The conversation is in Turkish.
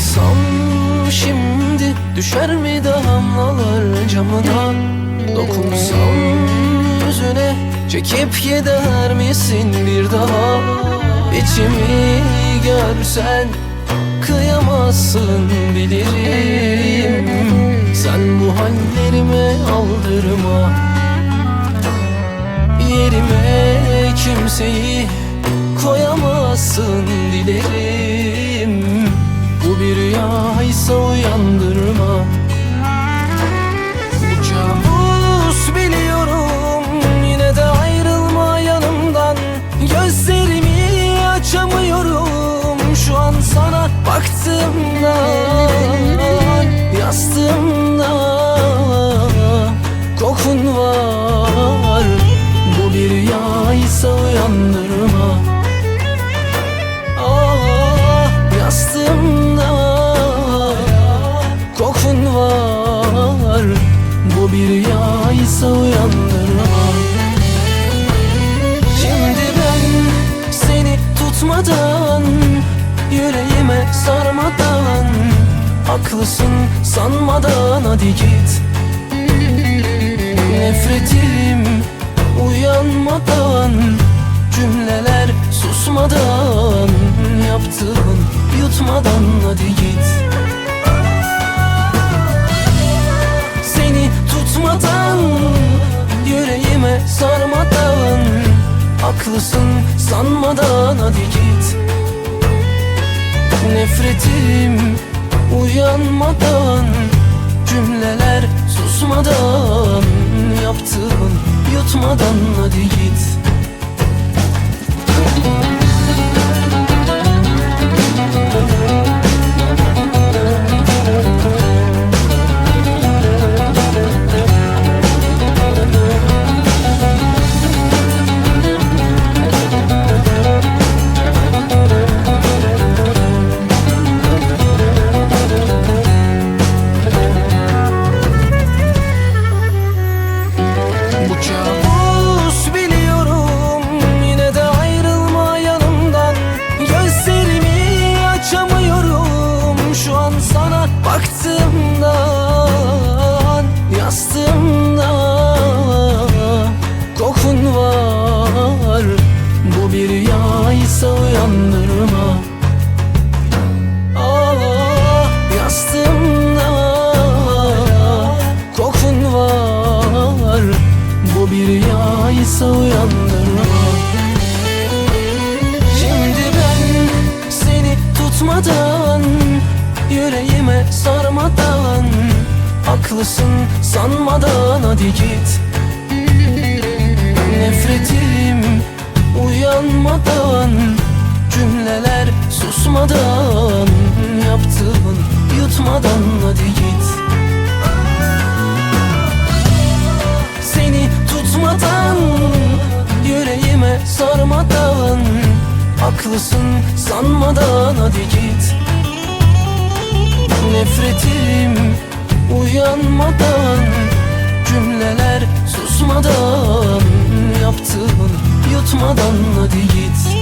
Ağlasam şimdi düşer mi damlalar camdan Dokunsam yüzüne çekip yeder misin bir daha? İçimi görsen kıyamazsın bilirim. Sen bu hallerime aldırma. Yerime kimseyi koyamazsın dilerim rüyaysa uyandırma. Bu biliyorum yine de ayrılma yanımdan. Gözlerimi açamıyorum şu an sana baktığımda tutmadan Yüreğime sarmadan. Haklısın sanmadan hadi git. Nefretim uyanmadan Haklısın sanmadan hadi git. Nefretim uyanmadan Cümleler susmadan Yaptığın yutmadan hadi git sana baktığımda Yastığımda Kokun var. Bu bir rüyaysa uyandırma Haklısın sanmadan hadi git. Nefretim uyanmadan Cümleler susmadan Yaptığın yutmadan hadi git. Seni tutmadan Yüreğime sarmadan Haklısın sanmadan hadi git. Nefretim uyanmadan Cümleler susmadan Yaptığın yutmadan hadi git